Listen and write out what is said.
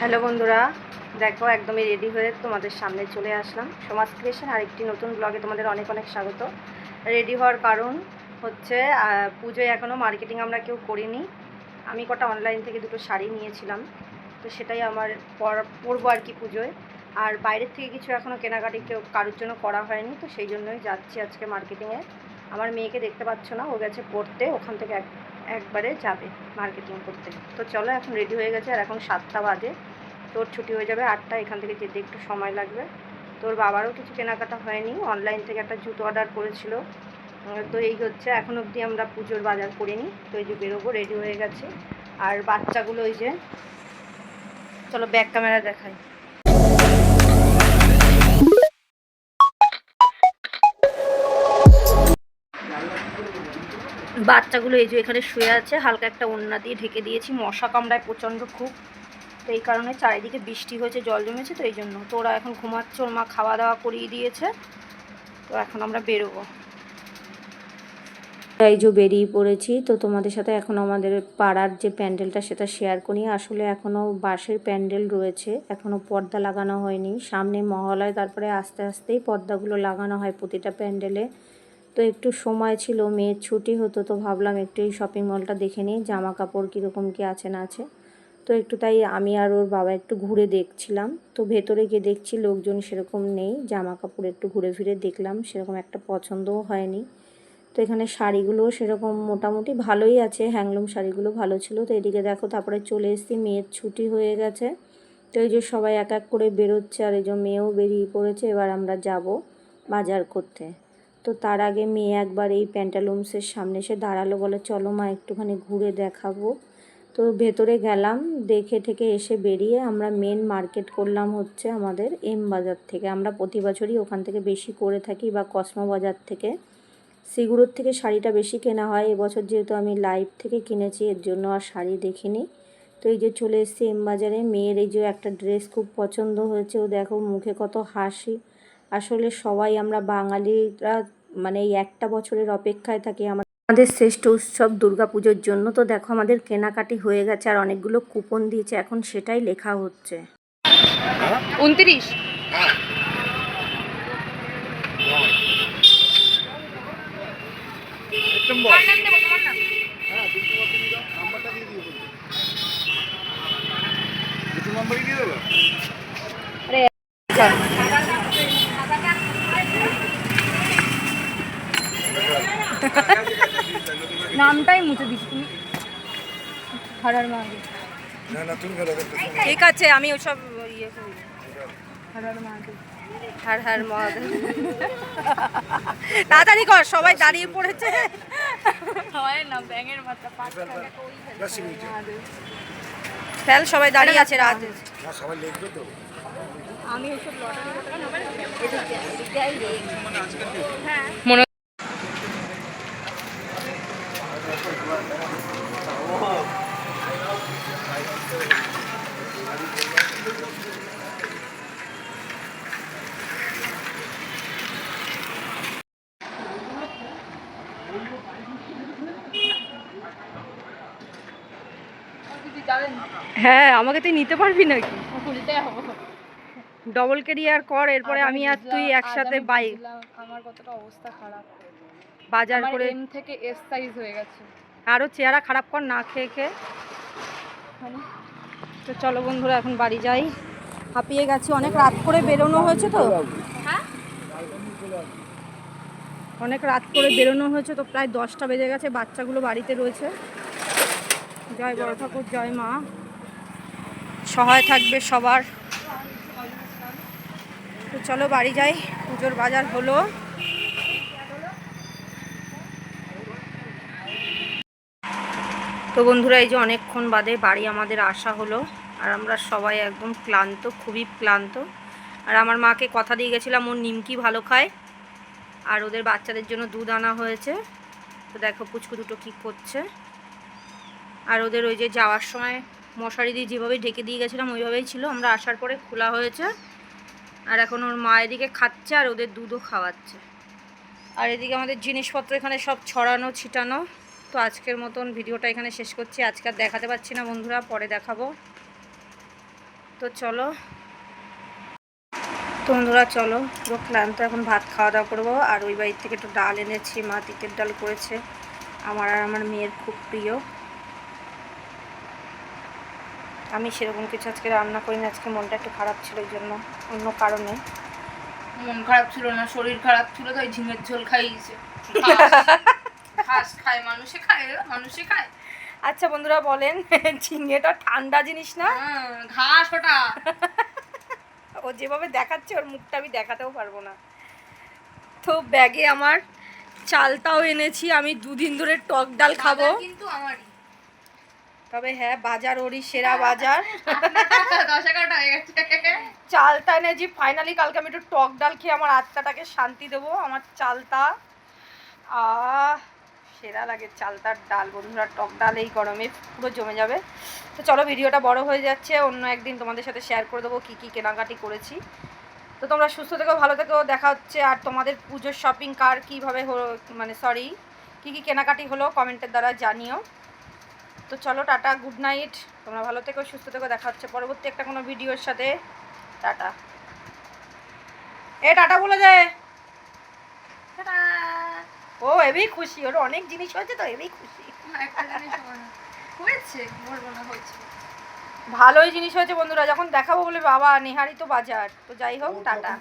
Hello বন্ধুরা, দেখো একদমই রেডি হয়ে তোমাদের সামনে চলে আসলাম। সমাজ ক্রিয়েশন আরেকটি নতুন ব্লগে তোমাদের অনেক অনেক স্বাগত। রেডি হওয়ার কারণ হচ্ছে পুজোয় এখনও মার্কেটিং আমরা কেউ করিনি। আমি কটা অনলাইন থেকে দুটো শাড়ি নিয়েছিলাম, তো সেটাই আমার পর- পরবো আর কি পুজোয়। আর বাইরের থেকে কিছু এখনও কেনাকাটি কেউ কারোর জন্য করা হয়নি, তো সেই জন্যই যাচ্ছি আজকে মার্কেটিংয়ে আমার মেয়েকে দেখতে পাচ্ছ না, ও গেছে পড়তে, ওখান থেকে এক, একবারে যাবে মার্কেটিং করতে। তো চলো এখন রেডি হয়ে গেছে, আর এখন সাতটা বাজে। তোর ছুটি হয়ে যাবে আটটা, এখান থেকে যেতে একটু সময় লাগবে। তোর বাবারও কিছু কেনাকাটা হয়নি অনলাইন থেকে একটা জুতো অর্ডার করেছিল। তো এই হচ্ছে, এখন অবধি আমরা পুজোর বাজার করিনি, তো এই যে বেরোবো রেডি হয়ে গেছে। আর বাচ্চাগুলো ওই যে, চলো ব্যাক ক্যামেরা দেখাই। বাচ্চাগুলো এই যে এখানে শুয়ে আছে, হালকা একটা ওন্না দিয়ে ঢেকে দিয়েছি। মশা কামড়ায় প্রচণ্ড খুব। তো এই কারণে চারিদিকে বৃষ্টি হয়েছে, জল জমেছে তো এই জন্য। তো ওরা এখন ঘুমাচ্ছে, ওর মা খাওয়া দাওয়া করিয়ে দিয়েছে। তো এখন আমরা বেরোবো। এই যে বেরিয়ে পড়েছি, তো তোমাদের সাথে এখন আমাদের পাড়ার যে প্যান্ডেলটা সেটা শেয়ার করি। আসলে এখনও বাঁশের প্যান্ডেল রয়েছে এখনও পর্দা লাগানো হয়নি। সামনে মহলায়, তারপরে আস্তে আস্তেই পর্দাগুলো লাগানো হয় প্রতিটা প্যান্ডেলে। তো একটু সময় ছিল, মেয়ের ছুটি হতো তো ভাবলাম একটু এই শপিং মলটা দেখে নিই জামা কাপড় কীরকম কী আছে না আছে। তো একটু তাই আমি আর ওর বাবা একটু ঘুরে দেখছিলাম, তো ভেতরে গিয়ে দেখছি লোকজন সেরকম নেই জামা কাপড় একটু ঘুরে ফিরে দেখলাম, সেরকম একটা পছন্দও হয়নি। তো এখানে শাড়িগুলো সেরকম মোটামুটি ভালোই আছে, হ্যাংলুম শাড়িগুলো ভালো ছিল। তো এদিকে দেখো তারপরে চলে এসেছি, মেয়ের ছুটি হয়ে গেছে। তো এই যে সবাই এক এক করে বেরোচ্ছে, আর এই যে মেয়েও বেরিয়ে পড়েছে, এবার আমরা যাব বাজার করতে। তো তার আগে মেয়ে একবার এই প্যান্টালুমসের সামনে এসে দাঁড়াল, বলে, চলো মা, একটুখানি ঘুরে দেখাবো। তো ভেতরে গেলাম, দেখে থেকে এসে বেরিয়ে আমরা মেন মার্কেট করলাম হচ্ছে আমাদের এম বাজার থেকে। আমরা প্রতি বছরই ওখান থেকে বেশি করে থাকি বা কসমো বাজার থেকে। সিগুড়োর থেকে শাড়িটা বেশি কেনা হয়। এবছর যেহেতু আমি লাইভ থেকে কিনেছি, এর জন্য আর শাড়ি দেখিনি। তো এই যে চলে এসেছি এম বাজারে। মেয়ের এই যে একটা ড্রেস খুব পছন্দ হয়েছে। ও দেখো, মুখে কত হাসি। আসলে সবাই আমরা বাঙালিরা মানে এই একটা বছরের অপেক্ষায় থাকি আমার আমাদের শ্রেষ্ঠ উৎসব দুর্গাপুজোর জন্য। তো দেখো আমাদের কেনাকাটি হয়ে গেছে আর অনেকগুলো কুপন দিয়েছে। এখন সেটাই লেখা হচ্ছে। উনত্রিশ। হ্যাঁ নম্বরই দিয়ে দেবো নামটাই মুছে দিচ্ছি তুমি। হারার মাগে না না তুমি খেলো ঠিক আছে আমি ওসব ইয়ে করি। হারার মাগে হার হার মহাদেব তাড়াতাড়ি কর সবাই দাঁড়িয়ে পড়েছে। ফেল সবাই দাঁড়িয়ে আছে রাত। সবাই লিখবে তো মনে হ্যাঁ আমাকে তুই নিতে পারবি নাকি? ডবল কেরিয়ার কর এরপরে আমি আর তুই একসাথে বাইক আমার কতটা অবস্থা খারাপ। বাজার করে এম থেকে এস সাইজ হয়ে গেছে। আরও চেহারা খারাপ কর না খেয়ে খেয়ে। মানে তো চলো বন্ধুরা এখন বাড়ি যাই। হাঁপিয়ে গেছি অনেক রাত করে বেরোনো হয়েছে তো। হ্যাঁ? অনেক রাত করে বেরোনো হয়েছে তো প্রায় দশটা বেজে গেছে বাচ্চাগুলো বাড়িতে রয়েছে। জয় বড় ঠাকুর জয় মা। সহায় থাকবে সবার। তো চলো বাড়ি যাই পুজোর বাজার হলো। তো বন্ধুরা, এই যে অনেকক্ষণ বাদে বাড়ি আমাদের আসা হলো, আর আমরা সবাই একদম ক্লান্ত, খুবই ক্লান্ত। আর আমার মাকে কথা দিয়ে গেছিলাম, ওর নিমকি ভালো খায়, আর ওদের বাচ্চাদের জন্য দুধ আনা হয়েছে। তো দেখো পুচকু দুটো কী করছে। আর ওদের ওই যে যাওয়ার সময় মশারি দিয়ে যেভাবে ঢেকে দিয়ে গেছিলাম, ওইভাবেই ছিল। আমরা আসার পরে খোলা হয়েছে, আর এখন ওর মা এদিকে খাচ্ছে আর ওদের দুধও খাওয়াচ্ছে। আর এদিকে আমাদের জিনিসপত্র এখানে সব ছড়ানো, ছিটানো। তো আজকের মতন ভিডিওটা এখানে শেষ করছি। আজকে আর দেখাতে পারছি না বন্ধুরা পরে দেখাবো। তো চলো। তো বন্ধুরা চলো। পুরো ক্লান্ত এখন ভাত খাওয়া দাওয়া করব। আর ওই বাড়ির থেকে একটু ডাল এনেছি মা তিতের ডাল করেছে। আমার আর আমার মেয়ের খুব প্রিয়। আমি সেরকম কিছু আজকে রান্না করিনি আজকে মনটা একটু খারাপ ছিল ওই জন্য অন্য কারণে। মন খারাপ ছিল না শরীর খারাপ ছিল তাই ঝিঙের ঝোল খাইয়েছে। ঘাস খায় মানুষে খায় মানুষে খায়। আচ্ছা বন্ধুরা বলেন ঝিঙেটা ঠান্ডা জিনিস না? ঘাস ওটা। ও যেভাবে দেখাচ্ছে ওর মুখটা আমি দেখাতেও পারব না। তো ব্যাগে আমার চালটাও এনেছি আমি দুদিন ধরে টক ডাল খাব। কিন্তু আমারই। তবে হ্যাঁ বাজার ওরই সেরা বাজার। হয়ে চালটা এনেছি ফাইনালি কালকে আমি একটু টক ডাল খেয়ে আমার আত্মাটাকে শান্তি দেবো আমার চালটা। আহ সেরা লাগে চালতার ডাল বন্ধুরা, টক ডাল এই গরমে পুরো জমে যাবে। তো চলো ভিডিওটা বড় হয়ে যাচ্ছে, অন্য একদিন তোমাদের সাথে শেয়ার করে দেবো কী কী কেনাকাটি করেছি। তো তোমরা সুস্থ থেকো, ভালো থেকেও দেখা হচ্ছে আর তোমাদের পুজোর শপিং কার কীভাবে মানে সরি কী কী কেনাকাটি হলো কমেন্টের দ্বারা জানিও। তো চলো, টাটা গুড নাইট তোমরা ভালো থেকো, সুস্থ থেকো, দেখা হচ্ছে পরবর্তী একটা কোনো ভিডিওর সাথে। টাটা। এ, টাটা বলে দে। ও এবই খুশি। ওর অনেক জিনিস হয়েছে তো এবই খুশি। একটা জিনিস আমার হয়েছে বলব না হয়েছে। ভালোই জিনিস হয়েছে বন্ধুরা যখন দেখাবো বলে বাবা নেহারি তো বাজার। তো যাই হোক টাটা।